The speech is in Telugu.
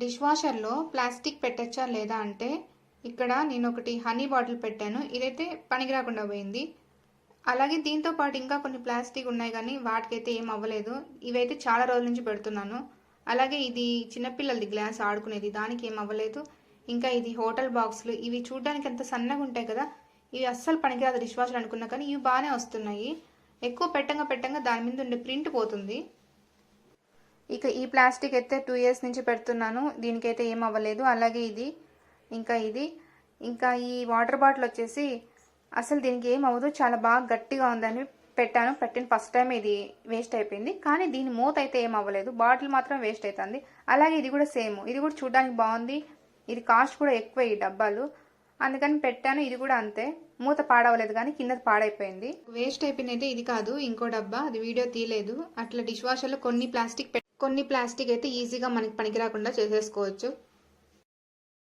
డిష్ వాషర్లో ప్లాస్టిక్ పెట్టచ్చా లేదా అంటే ఇక్కడ నేను ఒకటి హనీ బాటిల్ పెట్టాను. ఇదైతే పనికి రాకుండా పోయింది. అలాగే దీంతో పాటు ఇంకా కొన్ని ప్లాస్టిక్ ఉన్నాయి కానీ వాటికైతే ఏం అవ్వలేదు. ఇవైతే చాలా రోజుల నుంచి పెడుతున్నాను. అలాగే ఇది చిన్నపిల్లలది గ్లాస్ ఆడుకునేది దానికి ఏం అవ్వలేదు. ఇంకా ఇది హోటల్ బాక్సులు ఇవి చూడడానికి ఎంత సన్నగా ఉంటాయి కదా ఇవి అస్సలు పనికిరాదు డిష్ వాషర్ అనుకున్నా కానీ ఇవి బాగానే వస్తున్నాయి. ఎక్కువ పెట్టంగా పెట్టంగా దాని మీద ఉండే ప్రింట్ పోతుంది. ఇక ఈ ప్లాస్టిక్ అయితే టూ ఇయర్స్ నుంచి పెడుతున్నాను. దీనికైతే ఏం అవ్వలేదు. అలాగే ఇది ఇంకా ఇది. ఇంకా ఈ వాటర్ బాటిల్ వచ్చేసి అసలు దీనికి ఏం అవ్వదు. చాలా బాగా గట్టిగా ఉందని పెట్టాను. పెట్టిన ఫస్ట్ టైం ఇది వేస్ట్ అయిపోయింది. కానీ దీని మూత అయితే ఏం అవ్వలేదు. బాటిల్ మాత్రం వేస్ట్ అవుతుంది అలాగే ఇది కూడా సేమ్. ఇది కూడా చూడడానికి బాగుంది. ఇది కాస్ట్ కూడా ఎక్కువ ఈ డబ్బాలు. అందుకని పెట్టాను. ఇది కూడా అంతే. మూత పాడవలేదు కానీ కింద పాడైపోయింది. వేస్ట్ అయిపోయినది ఇది కాదు. ఇంకో డబ్బా. అది వీడియో తీయలేదు. అట్లా డిష్ వాషర్లో కొన్ని ప్లాస్టిక్ కొన్ని ప్లాస్టిక్ అయితే ఈజీగా మనకి పనికిరాకుండా చేసేసుకోవచ్చు.